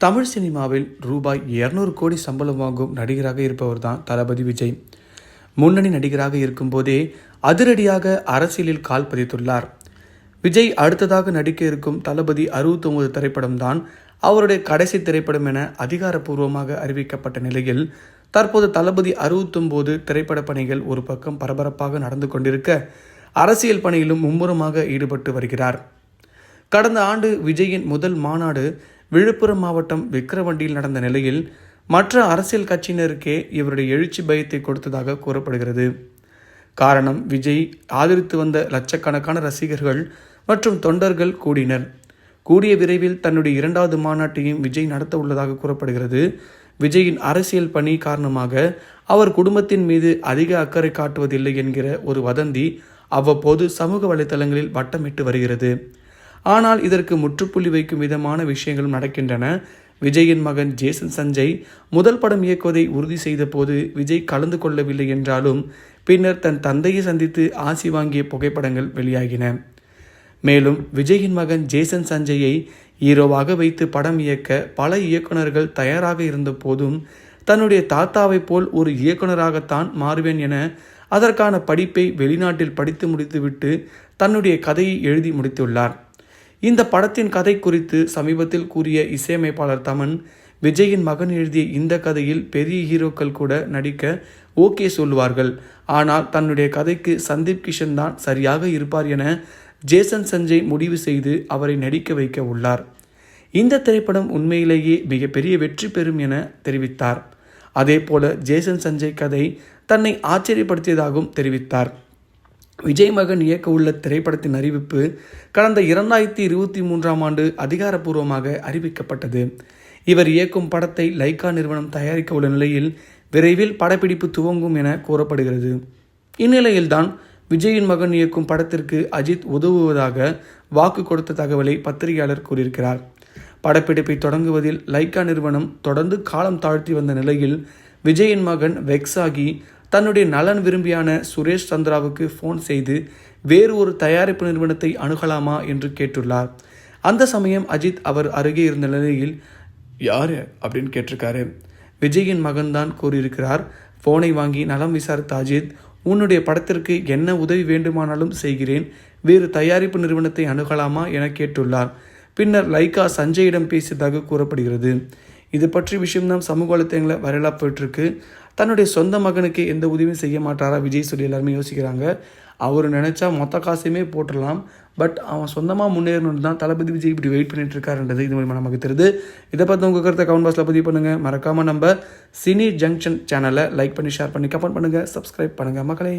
தமிழ் சினிமாவில் ரூபாய் 200 கோடி சம்பளம் வாங்கும் நடிகராக இருப்பவர் தான் தளபதி விஜய். முன்னணி நடிகராக இருக்கும்போதே அதிரடியாக அரசியலில் கால் பதித்துள்ளார். விஜய் அடுத்ததாக நடிக்க இருக்கும் தளபதி 69 திரைப்படம் தான் அவருடைய கடைசி திரைப்படம் என அதிகாரப்பூர்வமாக அறிவிக்கப்பட்ட நிலையில் தற்போது தளபதி 69 திரைப்பட பணிகள் ஒரு பக்கம் பரபரப்பாக நடந்து கொண்டிருக்க அரசியல் பணியிலும் மும்முரமாக ஈடுபட்டு வருகிறார். கடந்த ஆண்டு விஜயின் முதல் மாநாடு விழுப்புரம் மாவட்டம் விக்கிரவண்டியில் நடந்த நிலையில் மற்ற அரசியல் கட்சியினருக்கே இவருடைய எழுச்சி பயத்தை கொடுத்ததாக கூறப்படுகிறது. காரணம் விஜய் ஆதரித்து வந்த லட்சக்கணக்கான ரசிகர்கள் மற்றும் தொண்டர்கள் கூடினர். கூடிய விரைவில் தன்னுடைய இரண்டாவது மாநாட்டையும் விஜய் நடத்த உள்ளதாக கூறப்படுகிறது. விஜயின் அரசியல் பணி காரணமாக அவர் குடும்பத்தின் மீது அதிக அக்கறை காட்டுவதில்லை என்கிற ஒரு வதந்தி அவ்வப்போது சமூக வலைதளங்களில் வட்டமிட்டு வருகிறது. ஆனால் இதற்கு முற்றுப்புள்ளி வைக்கும் விதமான விஷயங்களும் நடக்கின்றன. விஜயின் மகன் ஜேசன் சஞ்சய் முதல் படம் இயக்குவதை உறுதி செய்த போது விஜய் கலந்து கொள்ளவில்லை என்றாலும் பின்னர் தன் தந்தையை சந்தித்து ஆசி வாங்கிய புகைப்படங்கள் வெளியாகின. மேலும் விஜயின் மகன் ஜேசன் சஞ்சயை ஹீரோவாக வைத்து படம் இயக்க பல இயக்குனர்கள் தயாராக இருந்த போதும் தன்னுடைய தாத்தாவைப் போல் ஒரு இயக்குனராகத்தான் மாறுவேன் என அதற்கான படிப்பை வெளிநாட்டில் படித்து முடித்துவிட்டு தன்னுடைய கதையை எழுதி முடித்துள்ளார். இந்த படத்தின் கதை குறித்து சமீபத்தில் கூறிய இசையமைப்பாளர் தமன் விஜயின் மகன் எழுதிய இந்த கதையில் பெரிய ஹீரோக்கள் கூட நடிக்க ஓகே சொல்லுவார்கள். ஆனால் தன்னுடைய கதைக்கு சந்தீப் கிஷன் தான் சரியாக இருப்பார் என ஜேசன் சஞ்சய் முடிவு செய்து அவரை நடிக்க வைக்க உள்ளார். இந்த திரைப்படம் உண்மையிலேயே மிகப்பெரிய வெற்றி பெறும் என தெரிவித்தார். அதேபோல ஜேசன் சஞ்சய் கதை தன்னை ஆச்சரியப்படுத்தியதாகவும் தெரிவித்தார். விஜய் மகன் இயக்க உள்ள திரைப்படத்தின் அறிவிப்பு கடந்த இரண்டாயிரத்தி இருபத்தி மூன்றாம் ஆண்டு அதிகாரப்பூர்வமாக அறிவிக்கப்பட்டது. இவர் இயக்கும் படத்தை லைகா நிறுவனம் தயாரிக்க உள்ள நிலையில் விரைவில் படப்பிடிப்பு துவங்கும் என கூறப்படுகிறது. இந்நிலையில்தான் விஜயின் மகன் இயக்கும் படத்திற்கு அஜித் உதவுவதாக வாக்கு கொடுத்த தகவலை பத்திரிகையாளர் கூறியிருக்கிறார். படப்பிடிப்பை தொடங்குவதில் லைகா நிறுவனம் தொடர்ந்து காலம் தாழ்த்தி வந்த நிலையில் விஜயின் மகன் வெக்ஸாகி தன்னுடைய நலன் விரும்பியான சுரேஷ் சந்திராவுக்கு ஃபோன் செய்து வேறு ஒரு தயாரிப்பு நிறுவனத்தை அணுகலாமா என்று கேட்டுள்ளார். அந்த சமயம் அஜித் அவர் அருகே இருந்த நிலையில் யார்? அப்படின்னு கேட்டிருக்காரு. விஜயின் மகன்தான் கூறியிருக்கிறார் ஃபோனை வாங்கி நலம் விசாரித்த அஜித் உன்னுடைய படத்திற்கு என்ன உதவி வேண்டுமானாலும் செய்கிறேன் வேறு தயாரிப்பு நிறுவனத்தை அணுகலாமா? என கேட்டுள்ளார். பின்னர் லைகா சஞ்சயிடம் பேசியதாக கூறப்படுகிறது. இது பற்றி விஷயம்தான் சமூக வலைத்தளங்களை வைரலாக போயிட்டுருக்கு. தன்னுடைய சொந்த மகனுக்கு எந்த உதவியும் செய்ய மாட்டாரா? விஜய் சொல்லி எல்லாருமே யோசிக்கிறாங்க. அவர் நினச்சா மொத்த காசையுமே போட்டுடலாம். பட் அவன் சொந்தமாக முன்னேறணும்னு தான் தளபதி விஜய் இப்படி வெயிட் பண்ணிட்டு இருக்காருன்றது இது மூலிமா நமக்கு தெரியுது. இதை பற்றி உங்கள் கருத்தை கமெண்ட் பாக்ஸில் பதிவு பண்ணுங்கள் மறக்காமல் நம்ம சினி ஜங்ஷன் சேனலை லைக் பண்ணி ஷேர் பண்ணி கமெண்ட் பண்ணுங்கள் சப்ஸ்கிரைப் பண்ணுங்கள் மக்களே.